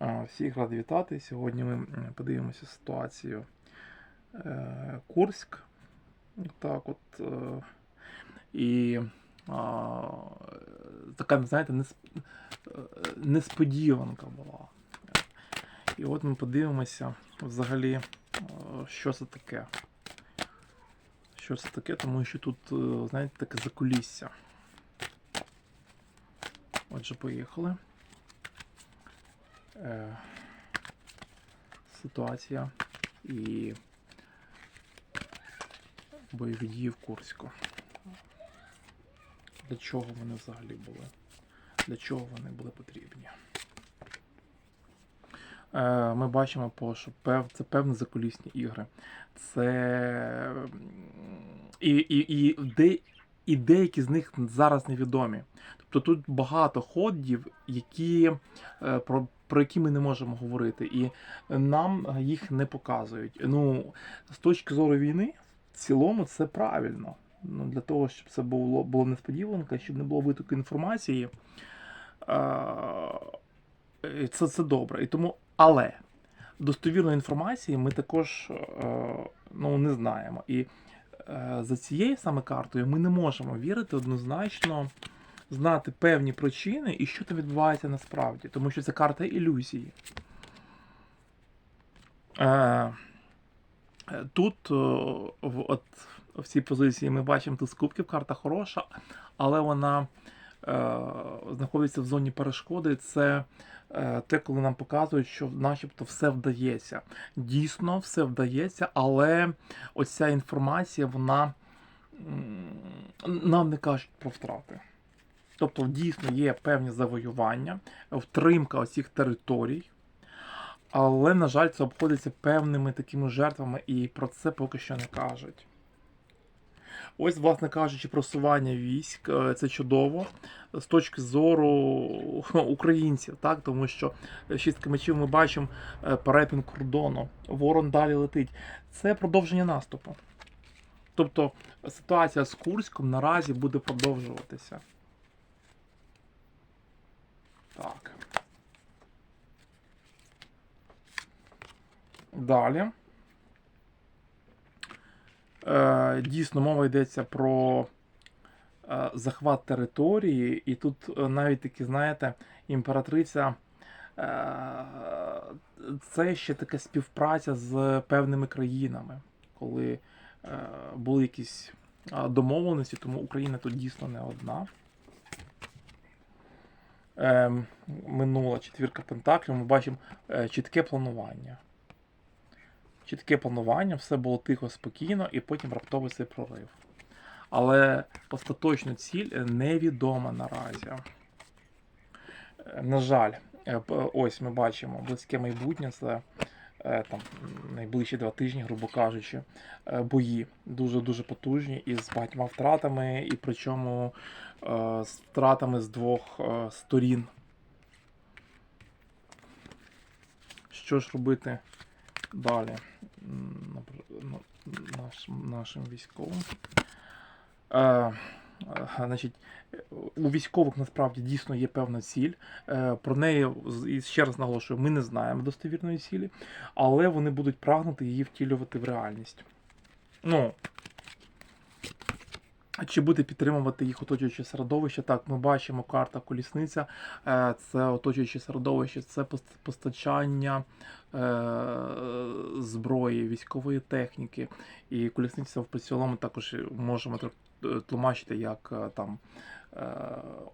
Всіх радий вітати. Сьогодні ми подивимося ситуацію е, Курськ. Так от. Е, і така, знаєте, е, несподіванка була. І от ми подивимося взагалі, що це таке. Що це таке, тому що тут, знаєте, таке закулісся. Отже, поїхали. Е, ситуація і бойові дії в Курську. Для чого вони взагалі були? Для чого вони були потрібні? Е, Ми бачимо, що пев, це певні закулісні ігри. Це і, і, і, де, і деякі з них зараз невідомі. Тобто тут багато ходів, які, е, про, про які ми не можемо говорити, і нам їх не показують. Ну, з точки зору війни, в цілому це правильно. Ну, для того, щоб це було, було несподіванка, щоб не було витоку інформації. е, Це, це добре. І тому, але достовірної інформації ми також е, ну, не знаємо. І е, за цією саме картою ми не можемо вірити однозначно, знати певні причини і що там відбувається насправді, тому що це карта ілюзії. Е, е, Тут е, в, от, в цій позиції ми бачимо тут з кубків, карта хороша, але вона е, знаходиться в зоні перешкоди. Це е, те, коли нам показують, що начебто все вдається. Дійсно, все вдається, але оця інформація, вона нам не кажуть про втрати. Тобто, дійсно є певні завоювання, втримка оцих територій. Але, на жаль, це обходиться певними такими жертвами, і про це поки що не кажуть. Ось, власне кажучи, просування військ е, це чудово з точки зору українців, так? тому що шістка мечів ми бачимо е, перетин кордону, ворон далі летить. Це продовження наступу. Тобто ситуація з Курськом наразі буде продовжуватися. Так. Далі. Е, дійсно, мова йдеться про е, захват території, і тут е, навіть такі, знаєте, імператриця. е, Це ще така співпраця з певними країнами, коли е, були якісь домовленості, тому Україна тут дійсно не одна. Ем, Минула четвірка пентаклів, ми бачимо е, чітке планування чітке планування, все було тихо, спокійно, і потім раптовий цей прорив. Але остаточна ціль невідома наразі. Е, На жаль, е, ось ми бачимо близьке майбутнє, це е, там найближчі два тижні, грубо кажучи, е, бої дуже-дуже потужні і з багатьма втратами, і причому е, з втратами з двох е, сторін. Що ж робити далі? Ну, наш, нашим військовим. Е, значить, у військових насправді дійсно є певна ціль. Е, про неї і ще раз наголошую, ми не знаємо достовірної цілі, але вони будуть прагнути її втілювати в реальність. Ну, чи буде підтримувати їх оточуюче середовище? Так, ми бачимо карта колісниця, е, це оточуюче середовище, це постачання е, зброї, військової техніки. І колісниця в цілому також можемо е, тлумачити як там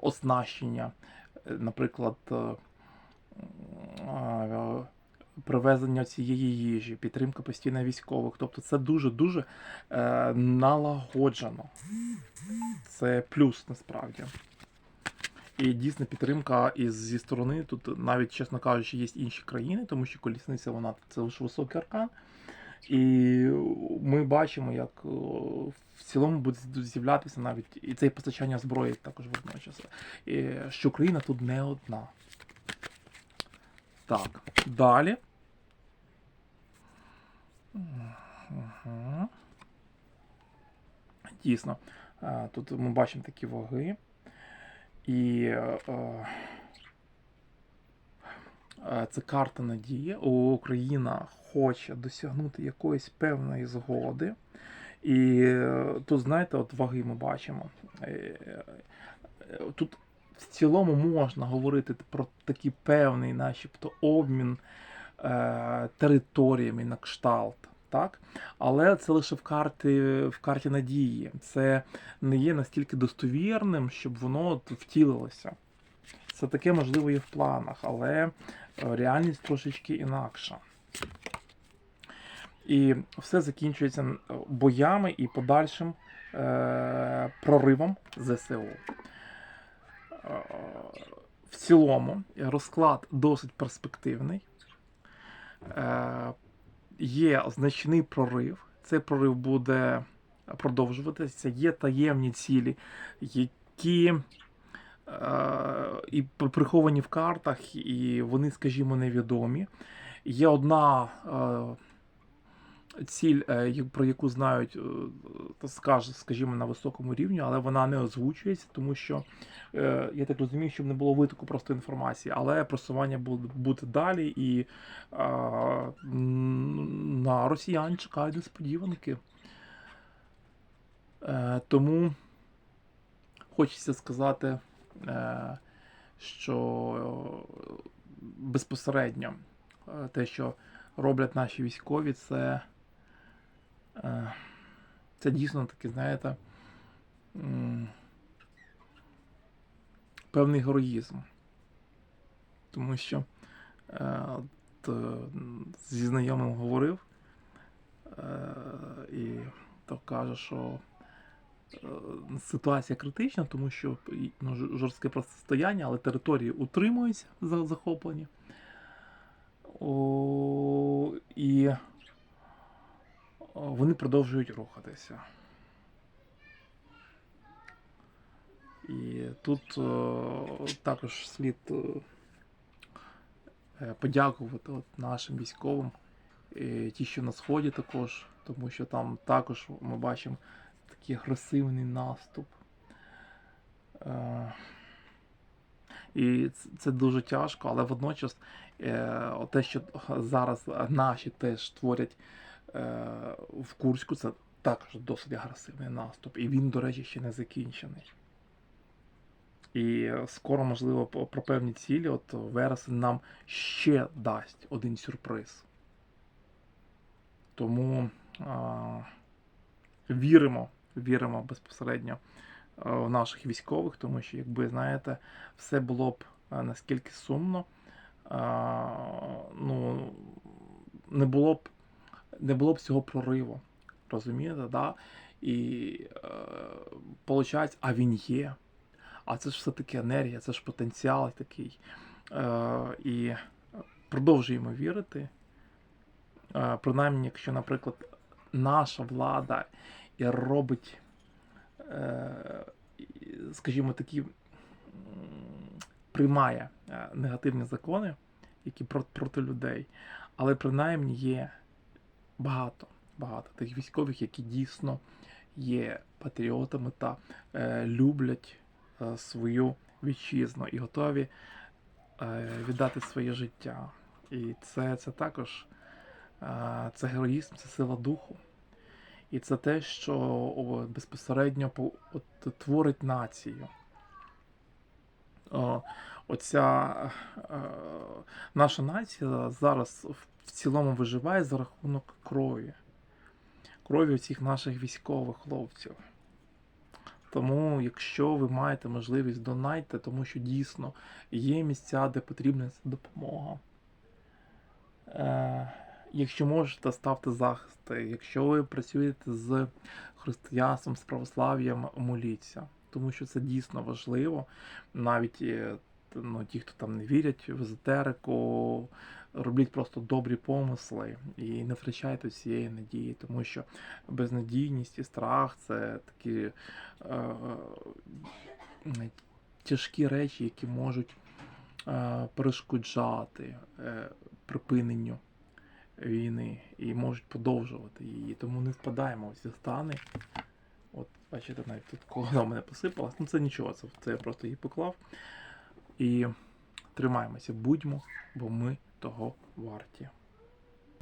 оснащення, наприклад. Привезення цієї їжі, підтримка постійна військових. Тобто це дуже-дуже е, налагоджено. Це плюс насправді. І дійсна підтримка із зі сторони. Тут навіть, чесно кажучи, є інші країни, тому що колісниця вона це лише високий аркан. І ми бачимо, як в цілому буде з'являтися навіть і це постачання зброї також водночас. І, що Україна тут не одна. Так, далі. Ага. Дійсно, е, тут ми бачимо такі ваги. І е, е, Це карта надії. Україна хоче досягнути якоїсь певної згоди. І тут, знаєте, от ваги ми бачимо. Тут в цілому можна говорити про такий певний, начебто, обмін е, територіями на кшталт. Так? Але це лише в карті, в карті надії. Це не є настільки достовірним, щоб воно втілилося. Це таке можливо і в планах, але е, реальність трошечки інакша. І все закінчується боями і подальшим е, проривом ЗСУ. В цілому розклад досить перспективний. Е, є значний прорив. Цей прорив буде продовжуватися. Є таємні цілі, які е, і приховані в картах, і вони, скажімо, невідомі. Є одна е, ціль, е, про яку знають, е, скажімо, на високому рівні, але вона не озвучується, тому що е, я так розумію, щоб не було витоку просто інформації, але просування буде, буде далі, і на росіян чекають несподіванки. Тому хочеться сказати, що безпосередньо те, що роблять наші військові, це, це дійсно таки, знаєте, певний героїзм. Тому що е, от, е, зі знайомим говорив е, і то каже, що е, ситуація критична, тому що ну, жорстке протистояння, але території утримуються за- захоплені. О, і вони продовжують рухатися. І тут е, також слід е, е, подякувати от нашим військовим, е, ті, що на сході також, тому що там також ми бачимо такий агресивний наступ. Е, І це дуже тяжко, але водночас е, те, що зараз наші теж творять е, в Курську, це також досить агресивний наступ. І він, до речі, ще не закінчений. І скоро, можливо, про певні цілі, от вересень нам ще дасть один сюрприз. Тому а, віримо, віримо безпосередньо в наших військових, тому що, якби знаєте, все було б наскільки сумно, а, ну, не було б не було б цього прориву. Розумієте, да? І е, получається, а він є. А це ж все-таки енергія, це ж потенціал такий. Е, і продовжуємо вірити. Е, принаймні, якщо, наприклад, наша влада робить, е, скажімо, такі приймає е, негативні закони, які проти людей, але принаймні є багато, багато тих військових, які дійсно є патріотами та е, люблять е, свою вітчизну і готові е, віддати своє життя. І це, це також е, це героїзм, це сила духу. І це те, що о, безпосередньо по- от, творить націю. О, оця е, наша нація зараз в- цілому виживає за рахунок крові. Крові цих наших військових хлопців. Тому, якщо ви маєте можливість, донайте, тому що дійсно є місця, де потрібна допомога. Е, якщо можете, ставте захисти. Якщо ви працюєте з християнством, з православ'ям, моліться. Тому що це дійсно важливо. Навіть е, ну, ті, хто там не вірять в езотерику, роблять просто добрі помисли і не втрачайте цієї надії, тому що безнадійність і страх це такі е, е, тяжкі речі, які можуть е, перешкоджати е, припиненню війни і можуть подовжувати її. Тому не впадаємо в ці стани. Бачите, навіть тут колона мене посипалась. Ну це нічого, це, це я просто її поклав. І Тримаємося, будьмо, бо ми того варті.